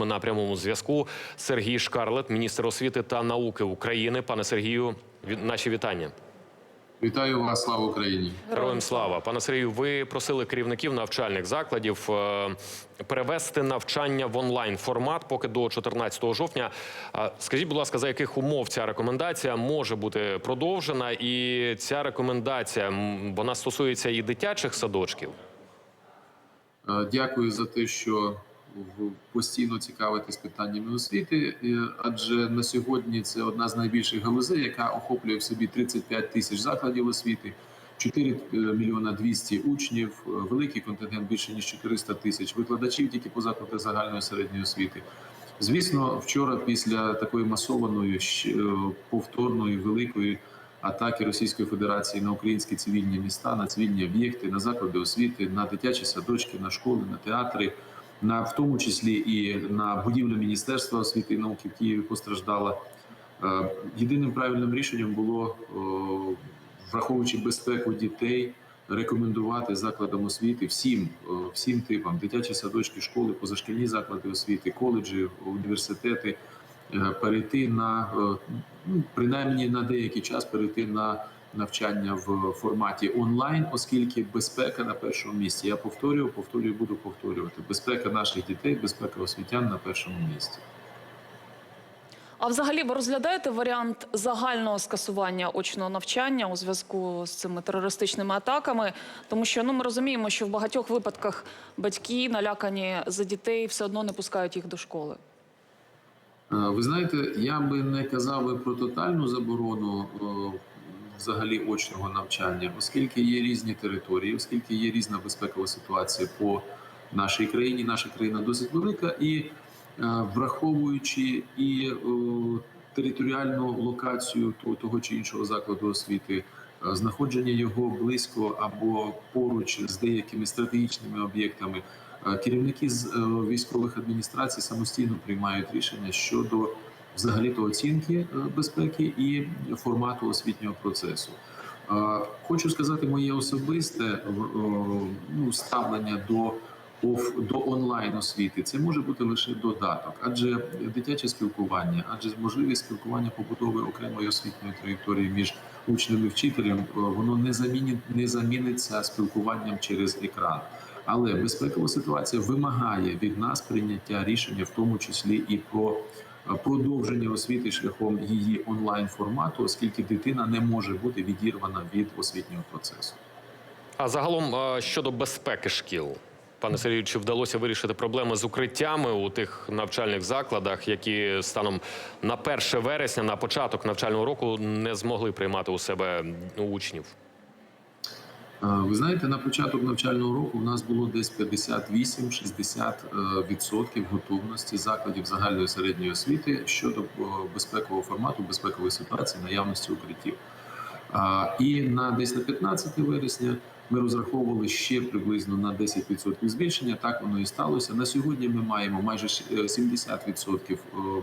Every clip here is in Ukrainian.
Ми на прямому зв'язку Сергій Шкарлет, міністр освіти та науки України. Пане Сергію, наші вітання. Вітаю вас, слава Україні! Героям слава, пане Сергію. Ви просили керівників навчальних закладів е, перевести навчання в онлайн формат поки до 14 жовтня. Скажіть, будь ласка, за яких умов ця рекомендація може бути продовжена? І ця рекомендація вона стосується і дитячих садочків. Е, Дякую за те, що постійно цікавитесь питаннями освіти, е, адже на сьогодні це одна з найбільших галузей, яка охоплює в собі 35 тисяч закладів освіти, 4 мільйона 200 учнів, е, великий контингент більше ніж 400 тисяч викладачів тільки по закладах загальної середньої освіти. Звісно, вчора, після такої масованої е, повторної великої атаки Російської Федерації на українські цивільні міста, на цивільні об'єкти, на заклади освіти, на дитячі садочки, на школи, на театри, на в тому числі і на будівлю Міністерства освіти і науки в Києві постраждала. Е, Єдиним правильним рішенням було, враховуючи безпеку дітей, рекомендувати закладам освіти всім, всім типам дитячі садочки, школи, позашкільні заклади освіти, коледжі, університети е, перейти на е, ну, принаймні на деякий час перейти на навчання в форматі онлайн, оскільки безпека на першому місці. Я повторюю, повторюю, буду повторювати. Безпека наших дітей, безпека освітян на першому місці. А взагалі ви розглядаєте варіант загального скасування очного навчання у зв'язку з цими терористичними атаками? Тому що ну ми розуміємо, що в багатьох випадках батьки налякані за дітей все одно не пускають їх до школи. Е, Ви знаєте, я би не казав би про тотальну заборону е, взагалі очного навчання, оскільки є різні території, оскільки є різна безпекова ситуація по нашій країні. Наша країна досить велика, і е, враховуючи і е, територіальну локацію того- чи іншого закладу освіти, е, знаходження його близько або поруч з деякими стратегічними об'єктами. Керівники з військових адміністрацій самостійно приймають рішення щодо взагалі то оцінки е, безпеки і формату освітнього процесу. Е, Хочу сказати моє особисте е, ну, ставлення до до онлайн освіти. Це може бути лише додаток, адже дитяче спілкування, адже можливість спілкування побудови окремої освітньої траєкторії між учнем і вчителем, воно не замінить не заміниться спілкуванням через екран. Але безпекова ситуація вимагає від нас прийняття рішення, в тому числі і про продовження освіти шляхом її онлайн формату, оскільки дитина не може бути відірвана від освітнього процесу. А загалом е, щодо безпеки шкіл, пане Сергію, чи вдалося вирішити проблеми з укриттями у тих навчальних закладах, які станом на 1 вересня, на початок навчального року, не змогли приймати у себе учнів? Е, Ви знаєте, на початок навчального року у нас було десь 58-60% е, відсотків готовності закладів загальної середньої освіти щодо е, безпекового формату, безпекової ситуації, наявності укриттів. І на десь на 15 вересня ми розраховували ще приблизно на 10% збільшення. Так воно і сталося. На сьогодні ми маємо майже щ- е, 70% ем,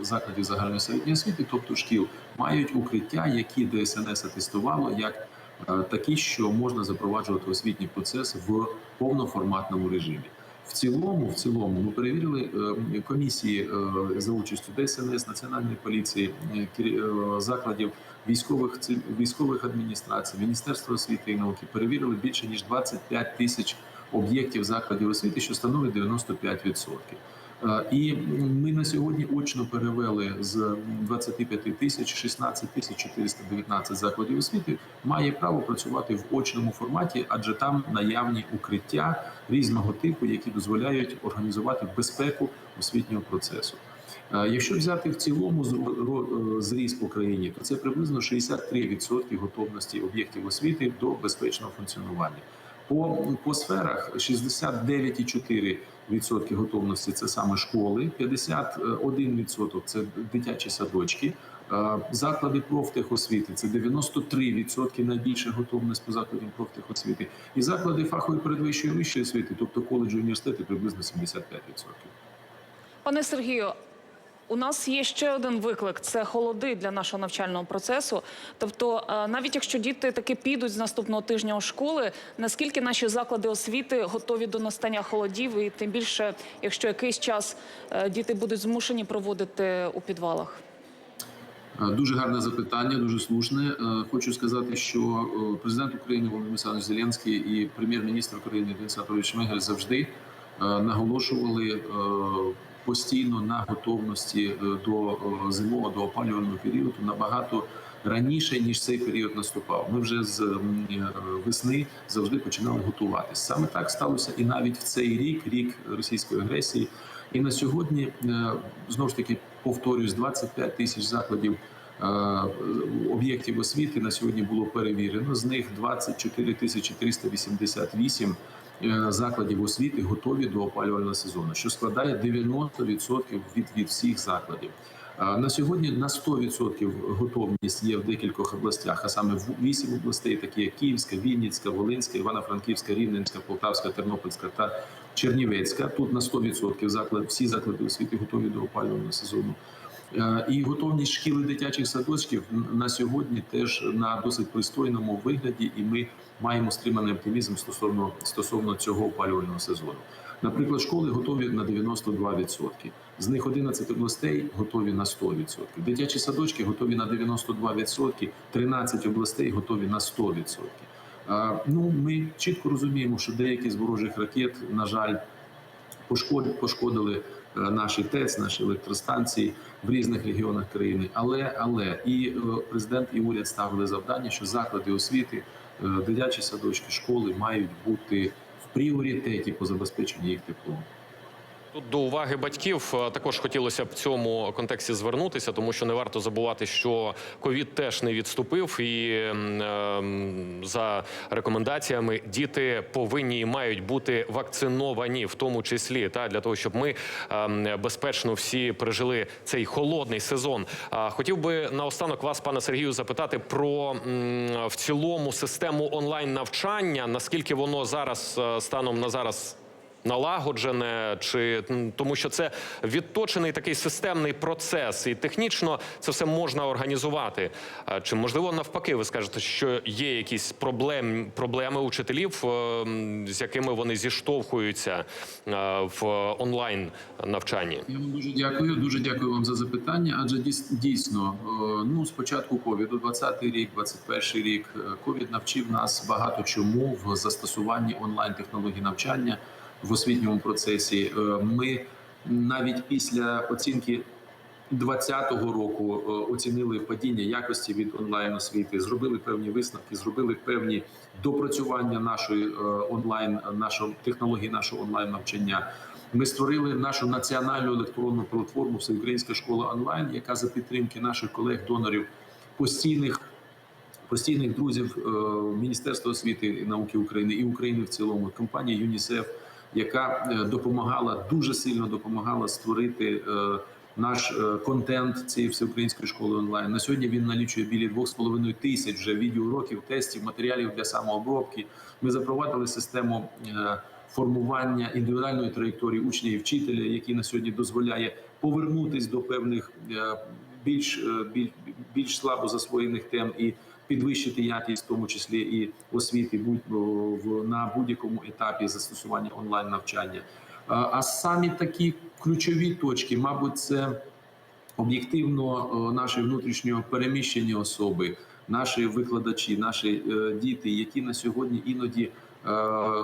закладів загальної середньої освіти, тобто шкіл, мають укриття, які ДСНС атестувало як такі, що можна запроваджувати освітній процес в повноформатному режимі. В цілому, в цілому, ми перевірили е, комісії е, за участю ДСНС, Національної поліції, е, е, закладів військових військових адміністрацій, Міністерства освіти і науки перевірили більше ніж 25 тисяч об'єктів закладів освіти, що становить 95%. Е, І ми на сьогодні очно перевели з 25 тисяч 16 тисяч 419 закладів освіти має право працювати в очному форматі, адже там наявні укриття різного типу, які дозволяють організувати безпеку освітнього процесу. Е, Якщо взяти в цілому е, зріз по країні, то це приблизно 63% готовності об'єктів освіти до безпечного функціонування. По, по сферах 69,4% готовності це саме школи, 51% це дитячі садочки. Е, Заклади профтехосвіти це 93% найбільша готовність по закладам профтехосвіти. І заклади фахової передвищої вищої освіти, тобто коледжі університети, приблизно 75%. Пане Сергію, У нас є ще один виклик: це холоди для нашого навчального процесу. Тобто, е, навіть якщо діти таки підуть з наступного тижня у школи, наскільки наші заклади освіти готові до настання холодів, і тим більше, якщо якийсь час е, діти будуть змушені проводити у підвалах? Е, Дуже гарне запитання, дуже слушне. Хочу сказати, що президент України Володимир Олександрович Зеленський і прем'єр-міністр України Денис Анатолійович Шмигаль завжди наголошували постійно на готовності е, до е, зимового до опалювального періоду набагато раніше ніж цей період наступав. Ми вже з е, весни завжди починали готуватися. Саме так сталося і навіть в цей рік, рік російської агресії. І на сьогодні знову ж таки повторюсь, 25 тисяч закладів об'єктів освіти на сьогодні було перевірено. З них 24 тисячі 388 е, закладів освіти готові до опалювального сезону, що складає 90% від, від всіх закладів. Е, На сьогодні на 100% готовність є в декількох областях, а саме в 8 областей, такі як Київська, Вінницька, Волинська, Івано-Франківська, Рівненська, Полтавська, Тернопільська та Чернівецька. Тут на 100% заклад, всі заклади освіти готові до опалювального сезону. Е, І готовність шкіл і дитячих садочків на сьогодні теж на досить пристойному вигляді, і ми маємо стриманий оптимізм стосовно стосовно цього опалювального сезону. Наприклад, школи готові на 92%. З них 11 областей готові на 100%. Дитячі садочки готові на 92%, 13 областей готові на 100%. Е, Ну, ми чітко розуміємо, що деякі з ворожих ракет, на жаль, пошкодили, наші ТЕЦ, наші електростанції в різних регіонах країни. Але але і е, президент і уряд ставили завдання, що заклади освіти, е, дитячі садочки, школи мають бути в пріоритеті по забезпеченню їх теплом. Тут до уваги батьків е, також хотілося б в цьому контексті звернутися, тому що не варто забувати, що ковід теж не відступив, і ем, за рекомендаціями діти повинні і мають бути вакциновані, в тому числі та для того, щоб ми ем, безпечно всі пережили цей холодний сезон. Хотів би наостанок вас, пане Сергію, запитати про в цілому систему онлайн навчання. Наскільки воно зараз е, станом на зараз налагоджене, чи тому, що це відточений такий системний процес, і технічно це все можна організувати. Чи можливо навпаки, ви скажете, що є якісь проблем, проблеми учителів, е, з якими вони зіштовхуються е, в онлайн навчанні? Я вам дуже дякую. Дуже дякую вам за запитання. Адже дійс- дійсно, е, ну спочатку ковіду, 20-й рік, 21-й рік, ковід навчив нас багато чому в застосуванні онлайн технологій навчання в освітньому процесі. Е, Ми навіть після оцінки 2020 року е, оцінили падіння якості від онлайн освіти, зробили певні висновки, зробили певні допрацювання нашої е, онлайн, нашої технології, нашого онлайн навчання. Ми створили нашу національну електронну платформу Всеукраїнська школа онлайн, яка за підтримки наших колег-донорів постійних. Постійних друзів Міністерства освіти і науки України і України в цілому, компанії ЮНІСЕФ, яка е, допомагала дуже сильно допомагала створити е, наш е, контент цієї всеукраїнської школи онлайн. На сьогодні він налічує біля 2,5 тисяч вже відеоуроків, тестів, матеріалів для самообробки. Ми запровадили систему формування індивідуальної траєкторії учня і вчителя, який на сьогодні дозволяє повернутись до певних більш, е, біль- більш слабо засвоєних тем і підвищити якість, в тому числі і освіти, будь на будь-якому етапі застосування онлайн навчання. А самі такі ключові точки, мабуть, це об'єктивно наші внутрішньо переміщені особи, наші викладачі, наші е, діти, які на сьогодні іноді. е,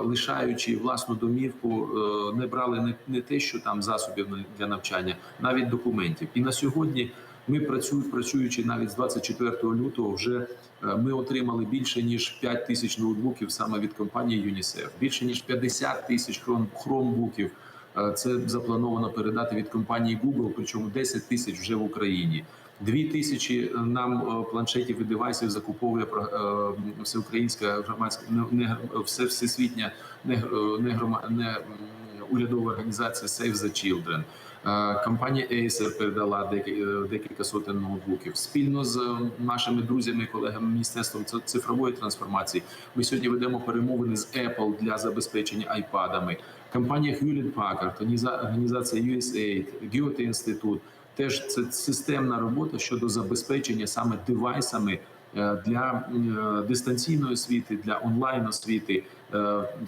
Лишаючи власну домівку, е, не брали не, те, що там засобів для навчання, навіть документів. І на сьогодні ми працюємо, працюючи навіть з 24 лютого, вже е, ми отримали більше ніж 5 тисяч ноутбуків саме від компанії ЮНІСЕФ, більше ніж 50 тисяч хром- хромбуків. Е, Це заплановано передати від компанії Google, причому 10 тисяч вже в Україні. Дві тисячі нам е, планшетів і девайсів закуповує всеукраїнська громадська не, все всесвітня не, не, не урядова організація Save the Children. Е, Компанія Acer передала е, декілька сотень ноутбуків спільно з нашими друзями, колегами міністерством цифрової трансформації. Ми сьогодні ведемо перемовини з Apple для забезпечення айпадами. Компанія Hewlett Packard, організація USAID, Goethe інститут теж це системна робота щодо забезпечення саме девайсами е, для дистанційної освіти, для онлайн освіти,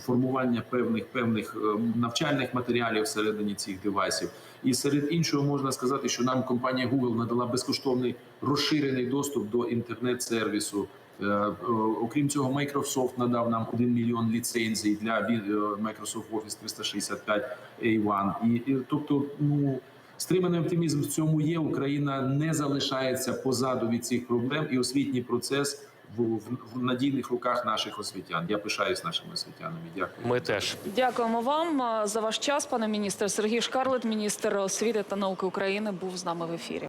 формування певних певних е, навчальних матеріалів всередині цих девайсів. І серед іншого можна сказати, що нам компанія Google надала безкоштовний розширений доступ до інтернет-сервісу. Е, е, Окрім цього, Microsoft надав нам 1 мільйон ліцензій для е, Microsoft Office 365 A1. І, і тобто, ну стриманий оптимізм в цьому є. Україна не залишається позаду від цих проблем, і освітній процес в, в, в надійних руках наших освітян. Я пишаюсь нашими освітянами. Дякую. Ми теж. Дякуємо вам за ваш час, пане міністр. Сергій Шкарлет, міністр освіти та науки України, був з нами в ефірі.